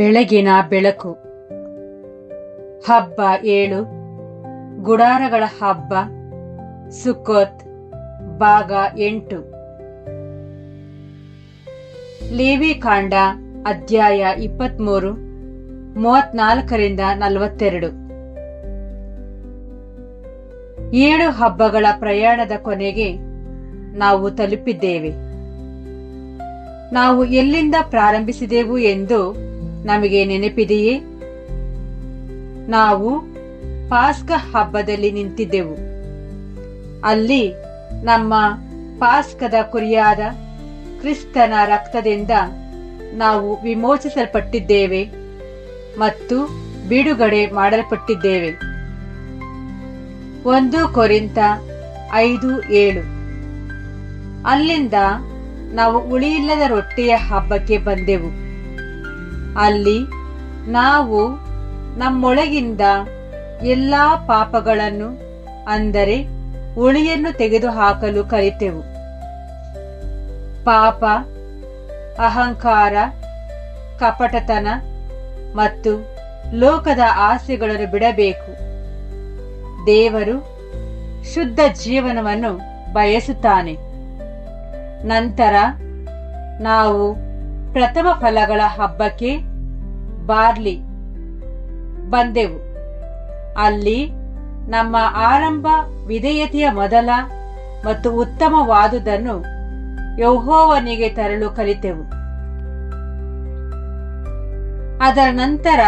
ಬೆಳಗಿನ ಬೆಳಕು. ಹಬ್ಬ ಏಳು. ಗುಡಾರಗಳ ಹಬ್ಬ. ಸುಕೋತ್ ಭಾಗ ಎಂಟು. ಲೇವಿ ಕಾಂಡ, ಅಧ್ಯಾಯ ಇಪ್ಪತ್ಮೂರು, ಮೂವತ್ನಾಲ್ಕರಿಂದ ನಲವತ್ತೆರಡು. ಏಳು ಹಬ್ಬಗಳ ಪ್ರಯಾಣದ ಕೊನೆಗೆ ನಾವು ತಲುಪಿದ್ದೇವೆ. ನಾವು ಎಲ್ಲಿಂದ ಪ್ರಾರಂಭಿಸಿದೆವು ಎಂದು ನಮಗೆ ನೆನಪಿದೆಯೇ? ನಾವು ಪಾಸ್ಕ ಹಬ್ಬದಲ್ಲಿ ನಿಂತಿದ್ದೆವು. ಅಲ್ಲಿ ನಮ್ಮ ಪಾಸ್ಕದ ಕುರಿಯಾದ ಕ್ರಿಸ್ತನ ರಕ್ತದಿಂದ ನಾವು ವಿಮೋಚಿಸಲ್ಪಟ್ಟಿದ್ದೇವೆ ಮತ್ತು ಬಿಡುಗಡೆ ಮಾಡಲ್ಪಟ್ಟಿದ್ದೇವೆ. ಒಂದು ಕೊರಿಂತ ಐದು ಏಳು. ಅಲ್ಲಿಂದ ನಾವು ಉಳಿಯಿಲ್ಲದ ರೊಟ್ಟಿಯ ಹಬ್ಬಕ್ಕೆ ಬಂದೆವು. ಅಲ್ಲಿ ನಾವು ನಮ್ಮೊಳಗಿಂದ ಎಲ್ಲ ಪಾಪಗಳನ್ನು, ಅಂದರೆ ಉಳಿಯನ್ನು ತೆಗೆದುಹಾಕಲು ಕಲಿತೆವು. ಪಾಪ, ಅಹಂಕಾರ, ಕಪಟತನ ಮತ್ತು ಲೋಕದ ಆಸೆಗಳನ್ನು ಬಿಡಬೇಕು. ದೇವರು ಶುದ್ಧ ಜೀವನವನ್ನು ಬಯಸುತ್ತಾನೆ. ನಂತರ ನಾವು ಪ್ರಥಮ ಫಲಗಳ ಹಬ್ಬಕ್ಕೆ ಬಾರ್ಲಿ ಬಂದೆವು. ಅಲ್ಲಿ ನಮ್ಮ ಆರಂಭ ವಿಧೇಯತೆಯ ಮೊದಲ ಮತ್ತು ಉತ್ತಮವಾದುದನ್ನು ಯೌಹೋವನಿಗೆ ತರಲು ಕಲಿತೆವು. ಅದರ ನಂತರ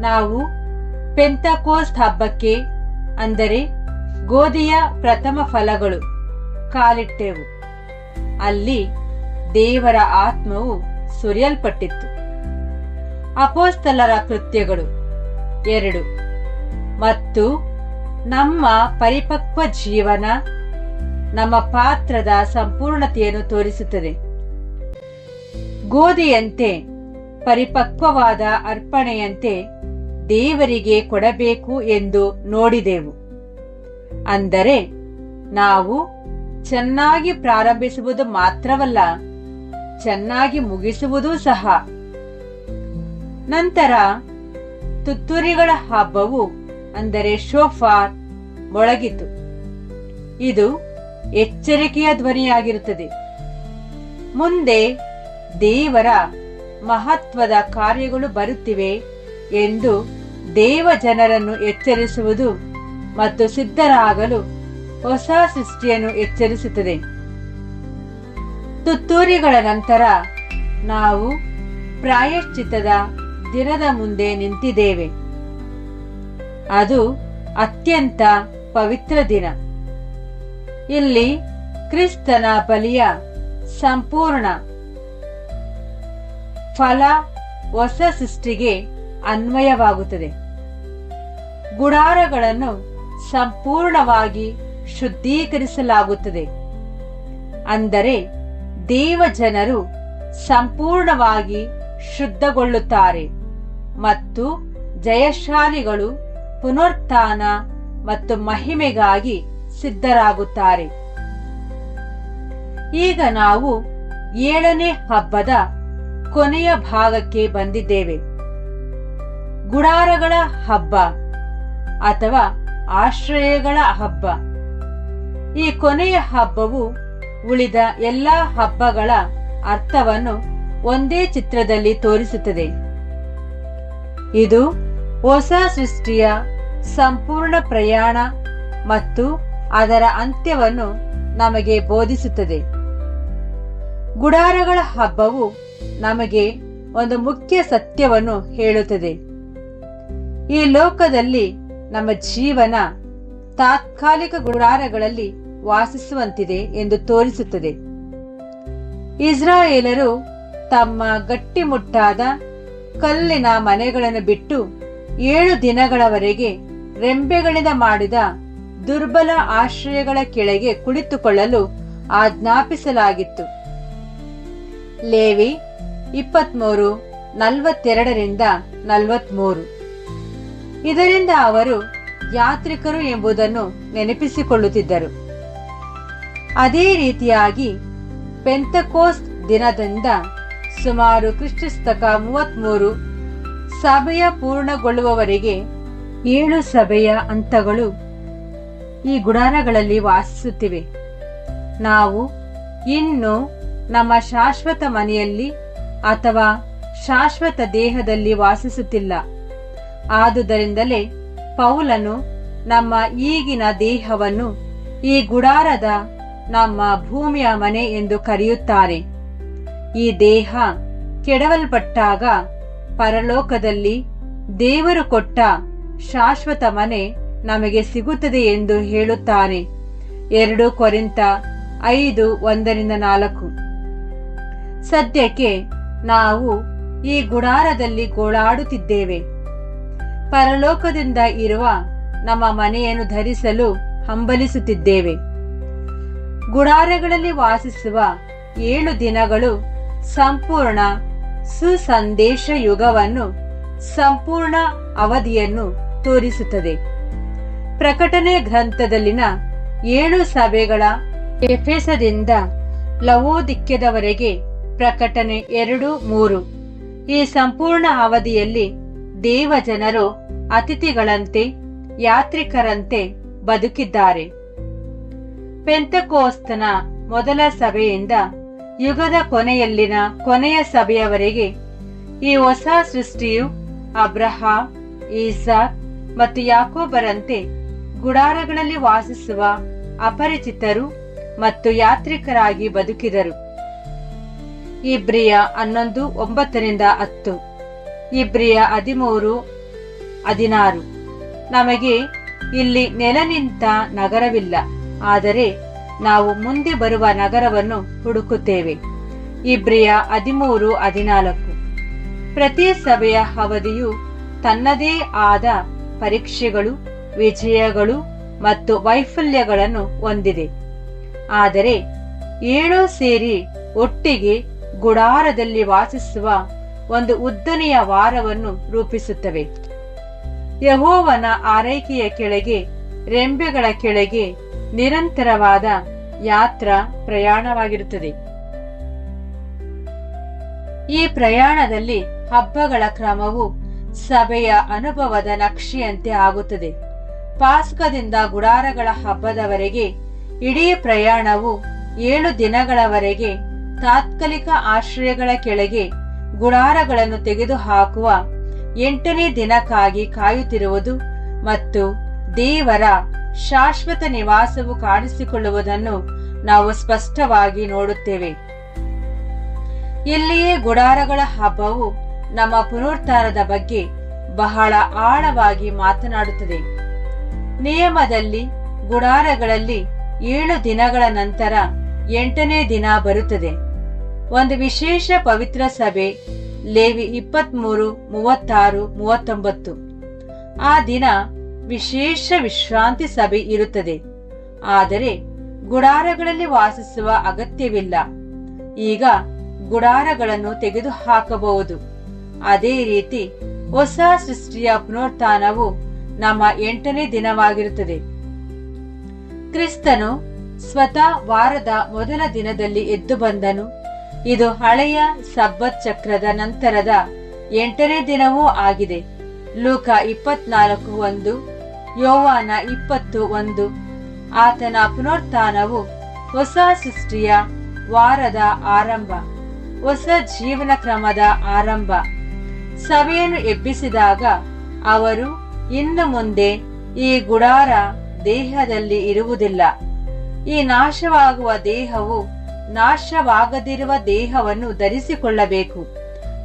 ನಾವು ಪೆಂತಕೋಸ್ಟ್ ಹಬ್ಬಕ್ಕೆ, ಅಂದರೆ ಗೋಧಿಯ ಪ್ರಥಮ ಫಲಗಳು, ಕಾಲಿಟ್ಟೆವು. ಅಲ್ಲಿ ದೇವರ ಆತ್ಮವು ಸುರಿಯಲ್ಪಟ್ಟಿತ್ತು. ಅಪೋಸ್ತಲರ ಕೃತ್ಯಗಳು ಎರಡು. ಮತ್ತು ನಮ್ಮ ಪರಿಪಕ್ವ ಜೀವನ ನಮ್ಮ ಪಾತ್ರದ ಸಂಪೂರ್ಣತೆಯನ್ನು ತೋರಿಸುತ್ತದೆ. ಗೋಧಿಯಂತೆ ಪರಿಪಕ್ವವಾದ ಅರ್ಪಣೆಯಂತೆ ದೇವರಿಗೆ ಕೊಡಬೇಕು ಎಂದು ನೋಡಿದೆವು. ಅಂದರೆ, ನಾವು ಚೆನ್ನಾಗಿ ಪ್ರಾರಂಭಿಸುವುದು ಮಾತ್ರವಲ್ಲ ಚೆನ್ನಾಗಿ ಮುಗಿಸುವುದೂ ಸಹ. ನಂತರ ತುತ್ತೂರಿಗಳ ಹಬ್ಬವು ಅಂದರೆ ಶೋಫಾರ್ ಮೊಳಗಿತು. ಇದು ಎಚ್ಚರಿಕೆಯ ಧ್ವನಿಯಾಗಿರುತ್ತದೆ. ಮುಂದೆ ದೇವರ ಮಹತ್ವದ ಕಾರ್ಯಗಳು ಬರುತ್ತಿವೆ ಎಂದು ದೇವ ಜನರನ್ನು ಎಚ್ಚರಿಸುವುದು ಮತ್ತು ಸಿದ್ಧರಾಗಲು ಹೊಸ ಸೃಷ್ಟಿಯನ್ನು ಎಚ್ಚರಿಸುತ್ತದೆ. ತುತ್ತೂರಿಗಳ ನಂತರ ನಾವು ಪ್ರಾಯಶ್ಚಿತ್ತದ ದಿನದ ಮುಂದೆ ನಿಂತಿದ್ದೇವೆ. ಅದು ಅತ್ಯಂತ ಪವಿತ್ರ ದಿನ. ಇಲ್ಲಿ ಕ್ರಿಸ್ತನ ಬಲಿಯ ಸಂಪೂರ್ಣ ಫಲ ಹೊಸ ಸೃಷ್ಟಿಗೆ ಅನ್ವಯವಾಗುತ್ತದೆ. ಗುಡಾರಗಳನ್ನು ಸಂಪೂರ್ಣವಾಗಿ ಶುದ್ಧೀಕರಿಸಲಾಗುತ್ತದೆ. ಅಂದರೆ ದೇವ ಜನರು ಸಂಪೂರ್ಣವಾಗಿ ಶುದ್ಧಗೊಳ್ಳುತ್ತಾರೆ ಮತ್ತು ಜಯಶಾಲಿಗಳು ಪುನರುತ್ಥಾನ ಮತ್ತು ಮಹಿಮೆಗಾಗಿ ಸಿದ್ಧರಾಗುತ್ತಾರೆ. ಈಗ ನಾವು ಏಳನೇ ಹಬ್ಬದ ಕೊನೆಯ ಭಾಗಕ್ಕೆ ಬಂದಿದ್ದೇವೆ. ಗುಡಾರಗಳ ಹಬ್ಬ ಅಥವಾ ಆಶ್ರಯಗಳ ಹಬ್ಬ. ಈ ಕೊನೆಯ ಹಬ್ಬವು ಉಳಿದ ಎಲ್ಲ ಹಬ್ಬಗಳ ಅರ್ಥವನ್ನು ಒಂದೇ ಚಿತ್ರದಲ್ಲಿ ತೋರಿಸುತ್ತದೆ. ಇದು ಹೊಸ ಸೃಷ್ಟಿಯ ಸಂಪೂರ್ಣ ಪ್ರಯಾಣ ಮತ್ತು ಅದರ ಅಂತ್ಯವನ್ನು ನಮಗೆ ಬೋಧಿಸುತ್ತದೆ. ಗುಡಾರಗಳ ಹಬ್ಬವು ನಮಗೆ ಒಂದು ಮುಖ್ಯ ಸತ್ಯವನ್ನು ಹೇಳುತ್ತದೆ. ಈ ಲೋಕದಲ್ಲಿ ನಮ್ಮ ಜೀವನ ತಾತ್ಕಾಲಿಕ ಗುಡಾರಗಳಲ್ಲಿ ವಾಸಿಸುವಂತಿದೆ ಎಂದು ತೋರಿಸುತ್ತದೆ. ಇಸ್ರಾಯೇಲರು ತಮ್ಮ ಗಟ್ಟಿಮುಟ್ಟಾದ ಕಲ್ಲಿನ ಮನೆಗಳನ್ನು ಬಿಟ್ಟು ಏಳು ದಿನಗಳವರೆಗೆ ರೆಂಬೆಗಳಿಂದ ಮಾಡಿದ ದುರ್ಬಲ ಆಶ್ರಯಗಳ ಕೆಳಗೆ ಕುಳಿತುಕೊಳ್ಳಲು ಆಜ್ಞಾಪಿಸಲಾಗಿತ್ತು. ಲೇವಿ ಇಪ್ಪತ್ಮೂರು, ನಲವತ್ತೆರಡರಿಂದ ನಲವತ್ಮೂರು. ಇದರಿಂದ ಅವರು ಯಾತ್ರಿಕರು ಎಂಬುದನ್ನು ನೆನಪಿಸಿಕೊಳ್ಳುತ್ತಿದ್ದರು. ಅದೇ ರೀತಿಯಾಗಿ ಪೆಂತಕೋಸ್ಟ್ ದಿನದಿಂದ ಸುಮಾರು ಕ್ರಿಸ್ತಕ ಮೂವತ್ಮೂರು ಸಭೆಯ ಪೂರ್ಣಗೊಳ್ಳುವವರೆಗೆ ಏಳು ಸಭೆಯ ಹಂತಗಳು ಈ ಗುಡಾರಗಳಲ್ಲಿ ವಾಸಿಸುತ್ತಿವೆ. ನಾವು ಇನ್ನು ನಮ್ಮ ಶಾಶ್ವತ ಮನೆಯಲ್ಲಿ ಅಥವಾ ಶಾಶ್ವತ ದೇಹದಲ್ಲಿ ವಾಸಿಸುತ್ತಿಲ್ಲ. ಆದುದರಿಂದಲೇ ಪೌಲನು ನಮ್ಮ ಈಗಿನ ದೇಹವನ್ನು ಈ ಗುಡಾರದ ನಮ್ಮ ಭೂಮಿಯ ಮನೆ ಎಂದು ಕರೆಯುತ್ತಾರೆ. ಈ ದೇಹ ಕೆಡವಲ್ಪಟ್ಟಾಗ ಪರಲೋಕದಲ್ಲಿ ದೇವರು ಕೊಟ್ಟ ಶಾಶ್ವತ ಮನೆ ನಮಗೆ ಸಿಗುತ್ತದೆ ಎಂದು ಹೇಳುತ್ತಾರೆ. ಎರಡು ಕೊರಿಂತ ಐದು ಒಂದರಿಂದ ನಾಲ್ಕು. ಸದ್ಯಕ್ಕೆ ನಾವು ಈ ಗುಡಾರದಲ್ಲಿ ಗೋಳಾಡುತ್ತಿದ್ದೇವೆ. ಪರಲೋಕದಿಂದ ಇರುವ ನಮ್ಮ ಮನೆಯನ್ನು ಧರಿಸಲು ಹಂಬಲಿಸುತ್ತಿದ್ದೇವೆ. ಗುಡಾರಗಳಲ್ಲಿ ವಾಸಿಸುವ ಏಳು ದಿನಗಳು ಸಂಪೂರ್ಣ ಸುಸಂದೇಶ ಯುಗವನ್ನು ಸಂಪೂರ್ಣ ಅವಧಿಯನ್ನು ತೋರಿಸುತ್ತದೆ. ಪ್ರಕಟಣೆ ಗ್ರಂಥದಲ್ಲಿನ ಏಳು ಸಭೆಗಳ ಎಫೆಸದಿಂದ ಲವೋದಿಕ್ಯದವರೆಗೆ ಪ್ರಕಟಣೆ ಎರಡು ಮೂರು. ಈ ಸಂಪೂರ್ಣ ಅವಧಿಯಲ್ಲಿ ದೇವಜನರು ಅತಿಥಿಗಳಂತೆ, ಯಾತ್ರಿಕರಂತೆ ಬದುಕಿದ್ದಾರೆ. ಪೆಂತಕೋಸ್ತನ ಮೊದಲ ಸಭೆಯಿಂದ ಯುಗದ ಕೊನೆಯಲ್ಲಿನ ಕೊನೆಯ ಸಭೆಯವರೆಗೆ ಈ ಹೊಸ ಸೃಷ್ಟಿಯು ಅಬ್ರಹಾ ಈಸಾ ಮತ್ತು ಯಾಕೋಬರಂತೆ ಗುಡಾರಗಳಲ್ಲಿ ವಾಸಿಸುವ ಅಪರಿಚಿತರು ಮತ್ತು ಯಾತ್ರಿಕರಾಗಿ ಬದುಕಿದರು. ಇಬ್ರಿಯ ಹನ್ನೊಂದು, ಒಂಬತ್ತರಿಂದ ಹತ್ತು. ಇಬ್ರಿಯ ಹದಿಮೂರು, ಹದಿನಾರು. ನಮಗೆ ಇಲ್ಲಿ ನೆಲ ನಿಂತ ನಗರವಿಲ್ಲ. ಆದರೆ ನಾವು ಮುಂದೆ ಬರುವ ನಗರವನ್ನು ಹುಡುಕುತ್ತೇವೆ. ಇಬ್ರಿಯ ಹದಿಮೂರು ಹದಿನಾಲ್ಕು. ಪ್ರತಿ ಸಭೆಯ ಅವಧಿಯು ತನ್ನದೇ ಆದ ಪರೀಕ್ಷೆಗಳು, ವಿಜಯಗಳು ಮತ್ತು ವೈಫಲ್ಯಗಳನ್ನು ಹೊಂದಿದೆ. ಆದರೆ ಏಳು ಸೇರಿ ಒಟ್ಟಿಗೆ ಗುಡಾರದಲ್ಲಿ ವಾಸಿಸುವ ಒಂದು ಉದ್ದನೆಯ ವಾರವನ್ನು ರೂಪಿಸುತ್ತವೆ. ಯಹೋವನ ಆರೈಕೆಯ ಕೆಳಗೆ, ರೆಂಬೆಗಳ ಕೆಳಗೆ ನಿರಂತರವಾದ ಯಾತ್ರಾ ಪ್ರಯಾಣವಾಗಿರುತ್ತದೆ. ಈ ಪ್ರಯಾಣದಲ್ಲಿ ಹಬ್ಬಗಳ ಕ್ರಮವು ಸಭೆಯ ಅನುಭವದ ನಕ್ಷೆಯಂತೆ ಆಗುತ್ತದೆ. ಪಾಸ್ಕದಿಂದ ಗುಡಾರಗಳ ಹಬ್ಬದವರೆಗೆ ಇಡೀ ಪ್ರಯಾಣವು ಏಳು ದಿನಗಳವರೆಗೆ ತಾತ್ಕಾಲಿಕ ಆಶ್ರಯಗಳ ಕೆಳಗೆ ಗುಡಾರಗಳನ್ನು ತೆಗೆದುಹಾಕುವ ಎಂಟನೇ ದಿನಕ್ಕಾಗಿ ಕಾಯುತ್ತಿರುವುದು ಮತ್ತು ದೇವರ ಶಾಶ್ವತ ನಿವಾಸವು ಕಾಣಿಸಿಕೊಳ್ಳುವುದನ್ನು ನಾವು ಸ್ಪಷ್ಟವಾಗಿ ನೋಡುತ್ತೇವೆ. ಇಲ್ಲಿಯೇ ಗುಡಾರಗಳ ಹಬ್ಬವು ನಮ್ಮ ಪುನರುತ್ಥಾನದ ಬಗ್ಗೆ ಬಹಳ ಆಳವಾಗಿ ಮಾತನಾಡುತ್ತದೆ. ನಿಯಮದಲ್ಲಿ ಗುಡಾರಗಳಲ್ಲಿ ಏಳು ದಿನಗಳ ನಂತರ ಎಂಟನೇ ದಿನ ಬರುತ್ತದೆ. ಒಂದು ವಿಶೇಷ ಪವಿತ್ರ ಸಭೆ ಲೇವಿ ಇಪ್ಪತ್ಮೂರು, ಮೂವತ್ತಾರು, ಮೂವತ್ತೊಂಬತ್ತು. ಆ ದಿನ ವಿಶೇಷ ವಿಶ್ರಾಂತಿ ಸಭೆ ಇರುತ್ತದೆ. ಆದರೆ ಗುಡಾರಗಳಲ್ಲಿ ವಾಸಿಸುವ ಅಗತ್ಯವಿಲ್ಲ. ಈಗ ಗುಡಾರಗಳನ್ನು ತೆಗೆದು ಹಾಕಬಹುದು ಅದೇ ರೀತಿ ಹೊಸ ಸೃಷ್ಟಿಯ ಪುನರುತ್ಥಾನವು ನಮ್ಮ ಎಂಟನೇ ದಿನವಾಗಿರುತ್ತದೆ. ಕ್ರಿಸ್ತನು ಸ್ವತಃ ವಾರದ ಮೊದಲ ದಿನದಲ್ಲಿ ಎದ್ದು ಬಂದನು. ಇದು ಹಳೆಯ ಸಬ್ಬತ್ ಚಕ್ರದ ನಂತರದ ಎಂಟನೇ ದಿನವೂ ಆಗಿದೆ. ಲೂಕ ಇಪ್ಪತ್ನಾಲ್ಕು ಒಂದು ಯೋವಾನ ಇಪ್ಪತ್ತು ಒಂದು. ಆತನ ಪುನರುತ್ಥಾನವು ಹೊಸ ಸೃಷ್ಟಿಯ ವಾರದ ಆರಂಭ, ಹೊಸ ಜೀವನ ಕ್ರಮದ ಆರಂಭ. ಸಭೆಯನ್ನು ಎಬ್ಬಿಸಿದಾಗ ಅವರು ಇನ್ನು ಮುಂದೆ ಈ ಗುಡಾರ ದೇಹದಲ್ಲಿ ಇರುವುದಿಲ್ಲ. ಈ ನಾಶವಾಗುವ ದೇಹವು ನಾಶವಾಗದಿರುವ ದೇಹವನ್ನು ಧರಿಸಿಕೊಳ್ಳಬೇಕು.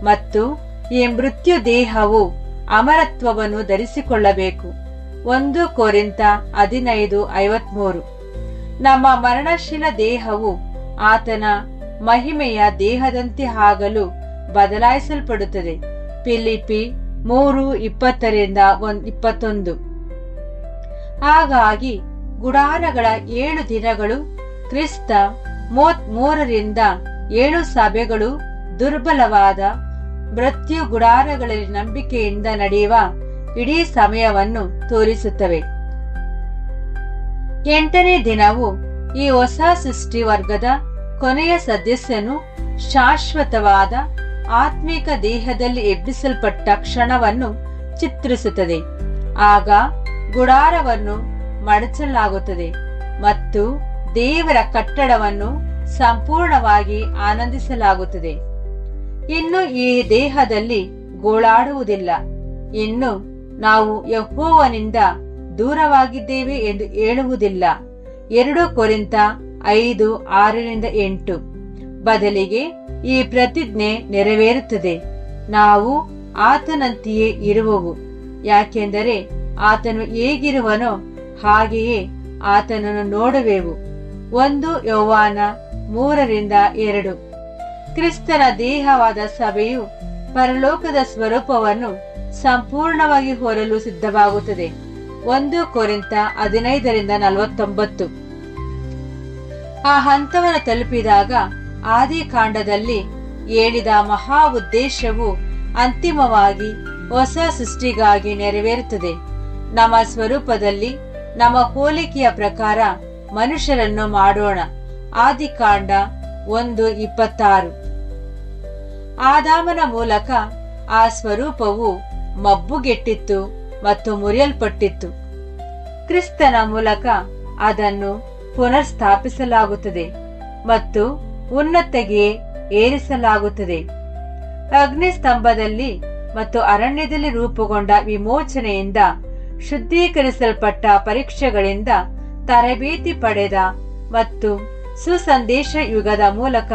ಮತ್ತು ಈ ಮೃತ್ಯು ದೇಹವು ಅಮರತ್ವವನ್ನು ಧರಿಸಿಕೊಳ್ಳಬೇಕು. ಒಂದು ಕೋರಿಂತ ಹದಿನೈದು ಐವತ್ಮೂರು. ನಮ್ಮ ಮರಣಶೀಲ ದೇಹವು ಆತನ ಮಹಿಮೆಯ ದೇಹದಂತೆ ಆಗಲು ಬದಲಾಯಿಸಲ್ಪಡುತ್ತದೆ. ಪಿಲಿಪಿ ಮೂರು ಇಪ್ಪತ್ತರಿಂದ ಇಪ್ಪತ್ತೊಂದು. ಹಾಗಾಗಿ ಗುಡಾರಗಳ ಏಳು ದಿನಗಳು, ಕ್ರಿಸ್ತ ಮೂವತ್ಮೂರರಿಂದ ಏಳು ಸಭೆಗಳು ದುರ್ಬಲವಾದ ಮೃತ್ಯು ಗುಡಾರಗಳಲ್ಲಿ ನಂಬಿಕೆಯಿಂದ ನಡೆಯುವ ಇಡೀ ಸಮಯವನ್ನು ತೋರಿಸುತ್ತವೆ. ಎಂಟನೇ ದಿನವು ಈ ಹೊಸ ಸೃಷ್ಟಿ ವರ್ಗದ ಕೊನೆಯ ಸದಸ್ಯನು ಶಾಶ್ವತವಾದ ಆತ್ಮಿಕ ದೇಹದಲ್ಲಿ ಎಬ್ಬಿಸಲ್ಪಟ್ಟ ಕ್ಷಣವನ್ನು ಚಿತ್ರಿಸುತ್ತದೆ. ಆಗ ಗುಡಾರವನ್ನು ಮಡಚಲಾಗುತ್ತದೆ ಮತ್ತು ದೇವರ ಕಟ್ಟಡವನ್ನು ಸಂಪೂರ್ಣವಾಗಿ ಆನಂದಿಸಲಾಗುತ್ತದೆ. ಇನ್ನು ಈ ದೇಹದಲ್ಲಿ ಗೋಳಾಡುವುದಿಲ್ಲ. ಇನ್ನು ನಾವು ಯಹೋವನಿಂದ ದೂರವಾಗಿದ್ದೇವೆ ಎಂದು ಹೇಳುವುದಿಲ್ಲ. ಎರಡು ಕೊರಿಂತ ಐದು ಆರರಿಂದ ಎಂಟು. ಬದಲಿಗೆ ಈ ಪ್ರತಿಜ್ಞೆ ನೆರವೇರುತ್ತದೆ. ನಾವು ಆತನಂತೆಯೇ ಇರುವವು. ಯಾಕೆಂದರೆ ಆತನು ಹೇಗಿರುವನೋ ಹಾಗೆಯೇ ಆತನನ್ನು ನೋಡುವೆವು. ಒಂದು ಯೌವಾನ ಮೂರರಿಂದ ಎರಡು. ಕ್ರಿಸ್ತನ ದೇಹವಾದ ಸಭೆಯು ಪರಲೋಕದ ಸ್ವರೂಪವನ್ನು ಸಂಪೂರ್ಣವಾಗಿ ಹೊರಲು ಸಿದ್ಧವಾಗುತ್ತದೆ. ಒಂದು ಕೊರಿಂತ ಹದಿನೈದರಿಂದ ನಲವತ್ತೊಂಬತ್ತು. ಆ ಹಂತವನ್ನು ತಲುಪಿದಾಗ ಆದಿ ಕಾಂಡದಲ್ಲಿ ಹೇಳಿದ ಮಹಾ ಉದ್ದೇಶವು ಅಂತಿಮವಾಗಿ ಹೊಸ ಸೃಷ್ಟಿಗಾಗಿ ನೆರವೇರುತ್ತದೆ. ನಮ್ಮ ಸ್ವರೂಪದಲ್ಲಿ ನಮ್ಮ ಹೋಲಿಕೆಯ ಪ್ರಕಾರ ಮನುಷ್ಯರನ್ನು ಮಾಡೋಣ. ಆದಿಕಾಂಡ ಒಂದು ಇಪ್ಪತ್ತಾರು. ಆದಾಮನ ಮೂಲಕ ಆ ಸ್ವರೂಪವು ಮಬ್ಬುಗೆಟ್ಟಿತ್ತು ಮತ್ತು ಮುರಿಯಲ್ಪಟ್ಟಿತ್ತು. ಕ್ರಿಸ್ತನ ಮೂಲಕ ಅದನ್ನು ಪುನರ್ಸ್ಥಾಪಿಸಲಾಗುತ್ತದೆ ಮತ್ತು ಉನ್ನತೆಗೆ ಏರಿಸಲಾಗುತ್ತದೆ. ಅಗ್ನಿಸ್ತಂಭದಲ್ಲಿ ಮತ್ತು ಅರಣ್ಯದಲ್ಲಿ ರೂಪುಗೊಂಡ ವಿಮೋಚನೆಯಿಂದ ಶುದ್ಧೀಕರಿಸಲ್ಪಟ್ಟ ಪರೀಕ್ಷೆಗಳಿಂದ ತರಬೇತಿ ಪಡೆದ ಮತ್ತು ಸುಸಂದೇಶ ಯುಗದ ಮೂಲಕ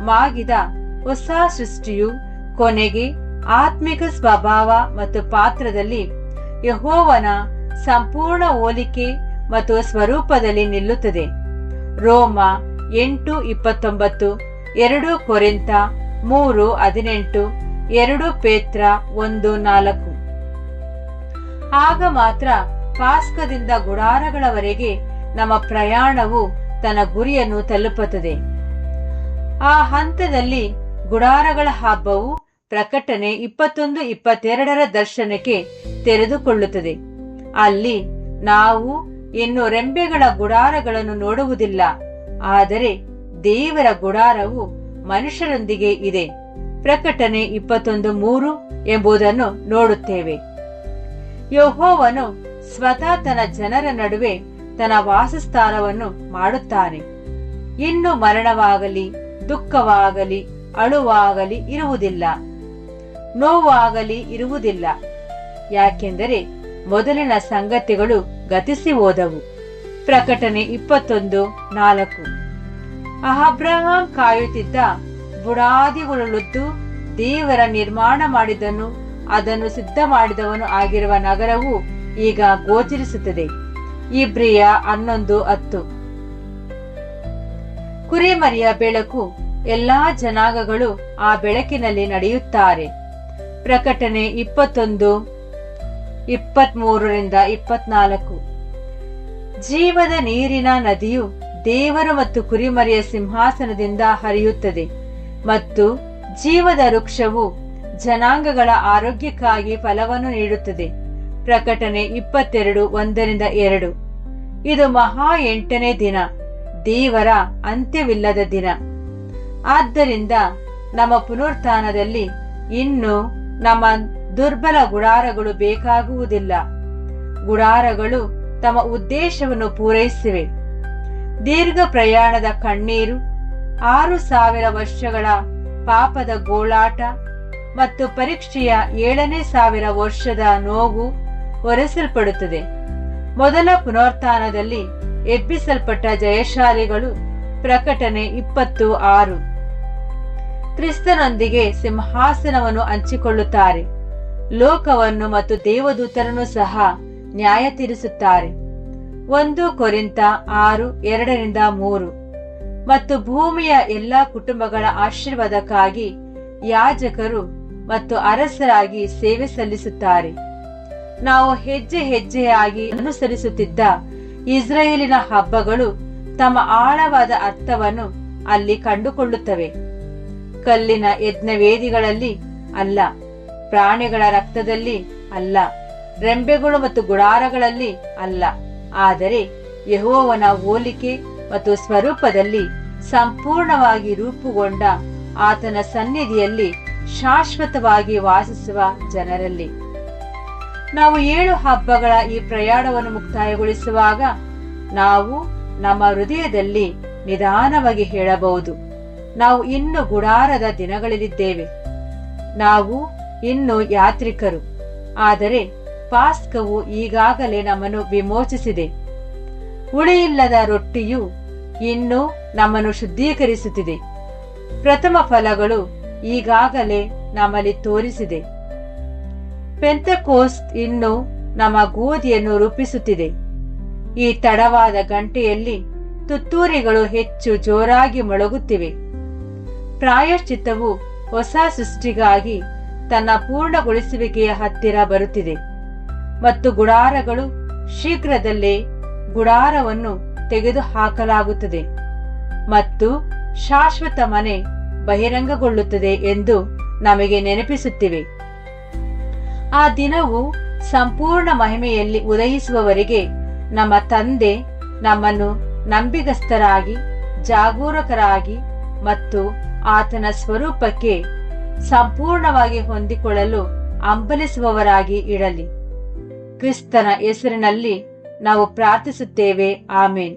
ಮಾಗಿದ ಹೊಸ ಸೃಷ್ಟಿಯು ಕೊನೆಗೆ ಆತ್ಮಿಕ ಸ್ವಭಾವ ಮತ್ತು ಪಾತ್ರದಲ್ಲಿ ಯಹೋವನ ಸಂಪೂರ್ಣ ಹೋಲಿಕೆ ಮತ್ತು ಸ್ವರೂಪದಲ್ಲಿ ನಿಲ್ಲುತ್ತದೆ. ರೋಮ ಎಂಟು ಇಪ್ಪತ್ತೊಂಬತ್ತು, ಎರಡು ಕೊರೆಂತ ಮೂರು ಹದಿನೆಂಟು, ಎರಡು ಪೇತ್ರ ಒಂದು ನಾಲ್ಕು. ಆಗ ಮಾತ್ರ ಪಾಸ್ಕದಿಂದ ಗುಡಾರಗಳವರೆಗೆ ನಮ್ಮ ಪ್ರಯಾಣವು ತನ್ನ ಗುರಿಯನ್ನು ತಲುಪುತ್ತದೆ. ಆ ಹಂತದಲ್ಲಿ ಗುಡಾರಗಳ ಹಬ್ಬವು ಪ್ರಕಟಣೆ ಇಪ್ಪತ್ತೊಂದು, ಇಪ್ಪತ್ತೆರಡರ ದರ್ಶನಕ್ಕೆ ತೆರೆದುಕೊಳ್ಳುತ್ತದೆ. ಅಲ್ಲಿ ನಾವು ಇನ್ನು ರೆಂಬೆಗಳ ಗುಡಾರಗಳನ್ನು ನೋಡುವುದಿಲ್ಲ. ಆದರೆ ದೇವರ ಗುಡಾರವು ಮನುಷ್ಯರೊಂದಿಗೆ ಇದೆ. ಪ್ರಕಟಣೆ ಇಪ್ಪತ್ತೊಂದು, ಮೂರು ಎಂಬುದನ್ನು ನೋಡುತ್ತೇವೆ. ಯೋಹೋವನು ಸ್ವತಃ ತನ್ನ ಜನರ ನಡುವೆ ತನ್ನ ವಾಸಸ್ಥಾನವನ್ನು ಮಾಡುತ್ತಾನೆ. ಇನ್ನು ಮರಣವಾಗಲಿ, ದುಃಖವಾಗಲಿ ಅಳುವಾಗಲಿ ಇರುವುದಿಲ್ಲ. ನೋವಾಗಲಿ ಇರುವುದಿಲ್ಲ. ಯಾಕೆಂದರೆ ಮೊದಲಿನ ಸಂಗತಿಗಳು ಗತಿಸಿ ಹೋದವು. ಪ್ರಕಟಣೆ ಇಪ್ಪತ್ತೊಂದು, ನಾಲ್ಕು. ಅಹಬ್ರಹಾಂ ಕಾಯುತ್ತಿದ್ದ ಬುಡಾದಿಗುರುಳುದ್ದು ದೇವರ ನಿರ್ಮಾಣ ಮಾಡಿದನು, ಅದನ್ನು ಸಿದ್ಧ ಮಾಡಿದವನು ಆಗಿರುವ ನಗರವು ಈಗ ಗೋಚರಿಸುತ್ತದೆ. ಇಬ್ರಿಯ ಹನ್ನೊಂದು, ಹತ್ತು. ಕುರಿಮರಿಯ ಬೆಳಕು ಎಲ್ಲಾ ಜನಾಂಗಗಳು ಆ ಬೆಳಕಿನಲ್ಲಿ ನಡೆಯುತ್ತಾರೆ. ಪ್ರಕಟಣೆ ಇಪ್ಪತ್ತೊಂದು, ಇಪ್ಪತ್ಮೂರರಿಂದ ಇಪ್ಪತ್ನಾಲ್ಕು. ಜೀವದ ನೀರಿನ ನದಿಯು ದೇವರು ಮತ್ತು ಕುರಿಮರಿಯ ಸಿಂಹಾಸನದಿಂದ ಹರಿಯುತ್ತದೆ ಮತ್ತು ಜೀವದ ವೃಕ್ಷವು ಜನಾಂಗಗಳ ಆರೋಗ್ಯಕ್ಕಾಗಿ ಫಲವನ್ನು ನೀಡುತ್ತದೆ. ಪ್ರಕಟಣೆ ಇಪ್ಪತ್ತೆರಡು, ಒಂದರಿಂದ ಎರಡು. ಇದು ಮಹಾ ಎಂಟನೇ ದಿನ, ದೇವರ ಅಂತ್ಯವಿಲ್ಲದ ದಿನ. ಆದ್ದರಿಂದ ನಮ್ಮ ಪುನರುತ್ಥಾನದಲ್ಲಿ ಇನ್ನು ನಮ್ಮ ದುರ್ಬಲ ಗುಡಾರಗಳು ಬೇಕಾಗುವುದಿಲ್ಲ. ಗುಡಾರಗಳು ತಮ್ಮ ಉದ್ದೇಶವನ್ನು ಪೂರೈಸಿವೆ. ದೀರ್ಘ ಪ್ರಯಾಣದ ಕಣ್ಣೀರು, ಆರು ಸಾವಿರ ವರ್ಷಗಳ ಪಾಪದ ಗೋಳಾಟ ಮತ್ತು ಪರೀಕ್ಷೆಯ ಏಳನೇ ಸಾವಿರ ವರ್ಷದ ನೋವು ಒರೆಸಲ್ಪಡುತ್ತದೆ. ಮೊದಲ ಪುನರುತ್ಥಾನದಲ್ಲಿ ಎಬ್ಬಿಸಲ್ಪಟ್ಟ ಜಯಶಾಲಿಗಳು ಪ್ರಕಟಣೆ ಇಪ್ಪತ್ತು ಆರು. ಕ್ರಿಸ್ತನೊಂದಿಗೆ ಸಿಂಹಾಸನವನ್ನು ಹಂಚಿಕೊಳ್ಳುತ್ತಾರೆ. ಲೋಕವನ್ನು ಮತ್ತು ದೇವದೂತರನ್ನು ಸಹ ನ್ಯಾಯ ತೀರಿಸುತ್ತಾರೆ. ಒಂದು ಕೊರಿಂತ ಆರು, ಎರಡರಿಂದ ಮೂರು. ಮತ್ತು ಭೂಮಿಯ ಎಲ್ಲಾ ಕುಟುಂಬಗಳ ಆಶೀರ್ವಾದಕ್ಕಾಗಿ ಯಾಜಕರು ಮತ್ತು ಅರಸರಾಗಿ ಸೇವೆ ಸಲ್ಲಿಸುತ್ತಾರೆ. ನಾವು ಹೆಜ್ಜೆ ಹೆಜ್ಜೆಯಾಗಿ ಅನುಸರಿಸುತ್ತಿದ್ದ ಇಸ್ರೇಲಿನ ಹಬ್ಬಗಳು ತಮ್ಮ ಆಳವಾದ ಅರ್ಥವನ್ನು ಅಲ್ಲಿ ಕಂಡುಕೊಳ್ಳುತ್ತವೆ. ಕಲ್ಲಿನ ಯಜ್ಞವೇದಿಗಳಲ್ಲಿ ಅಲ್ಲ, ಪ್ರಾಣಿಗಳ ರಕ್ತದಲ್ಲಿ ಅಲ್ಲ, ರೆಂಬೆಗಳು ಮತ್ತು ಗುಡಾರಗಳಲ್ಲಿ ಅಲ್ಲ. ಆದರೆ ಯಹೋವನ ಹೋಲಿಕೆ ಮತ್ತು ಸ್ವರೂಪದಲ್ಲಿ ಸಂಪೂರ್ಣವಾಗಿ ರೂಪುಗೊಂಡ ಆತನ ಸನ್ನಿಧಿಯಲ್ಲಿ ಶಾಶ್ವತವಾಗಿ ವಾಸಿಸುವ ಜನರಲ್ಲಿ. ನಾವು ಏಳು ಹಬ್ಬಗಳ ಈ ಪ್ರಯಾಣವನ್ನು ಮುಕ್ತಾಯಗೊಳಿಸುವಾಗ ನಾವು ನಮ್ಮ ಹೃದಯದಲ್ಲಿ ನಿಧಾನವಾಗಿ ಹೇಳಬಹುದು. ನಾವು ಇನ್ನು ಗುಡಾರದ ದಿನಗಳಲ್ಲಿದ್ದೇವೆ. ನಾವು ಇನ್ನು ಯಾತ್ರಿಕರು. ಆದರೆ ಪಾಸ್ಕವು ಈಗಾಗಲೇ ನಮ್ಮನ್ನು ವಿಮೋಚಿಸಿದೆ. ಉಳಿಯಿಲ್ಲದ ರೊಟ್ಟಿಯು ಇನ್ನು ನಮ್ಮನ್ನು ಶುದ್ಧೀಕರಿಸುತ್ತಿದೆ. ಪ್ರಥಮ ಫಲಗಳು ಈಗಾಗಲೇ ನಮ್ಮಲ್ಲಿ ತೋರಿಸಿದೆ. ಪೆಂತಕೋಸ್ಟ್ ಇನ್ನು ನಮ್ಮ ಗೋಧಿಯನ್ನು ರೂಪಿಸುತ್ತಿದೆ. ಈ ತಡವಾದ ಗಂಟೆಯಲ್ಲಿ ತುತ್ತೂರಿಗಳು ಹೆಚ್ಚು ಜೋರಾಗಿ ಮೊಳಗುತ್ತಿವೆ. ಪ್ರಾಯಶ್ಚಿತ್ತವು ಹೊಸ ಸೃಷ್ಟಿಗಾಗಿ ತನ್ನ ಪೂರ್ಣಗೊಳಿಸುವಿಕೆಯ ಹತ್ತಿರ ಬರುತ್ತಿದೆ. ಮತ್ತು ಗುಡಾರಗಳು ಶೀಘ್ರದಲ್ಲೇ ಗುಡಾರವನ್ನು ತೆಗೆದುಹಾಕಲಾಗುತ್ತದೆ ಮತ್ತು ಶಾಶ್ವತ ಮನೆ ಬಹಿರಂಗಗೊಳ್ಳುತ್ತದೆ ಎಂದು ನಮಗೆ ನೆನಪಿಸುತ್ತಿವೆ. ಆ ದಿನವು ಸಂಪೂರ್ಣ ಮಹಿಮೆಯಲ್ಲಿ ಉದಯಿಸುವವರೆಗೆ ನಮ್ಮ ತಂದೆ ನಮ್ಮನ್ನು ನಂಬಿಗಸ್ತರಾಗಿ, ಜಾಗರೂಕರಾಗಿ ಮತ್ತು ಆತನ ಸ್ವರೂಪಕ್ಕೆ ಸಂಪೂರ್ಣವಾಗಿ ಹೊಂದಿಕೊಳ್ಳಲು ಅಂಬಲಿಸುವವರಾಗಿ ಇಡಲಿ ಕ್ರಿಸ್ತನ ಹೆಸರಿನಲ್ಲಿ ನಾವು ಪ್ರಾರ್ಥಿಸುತ್ತೇವೆ. ಆಮೇನ್.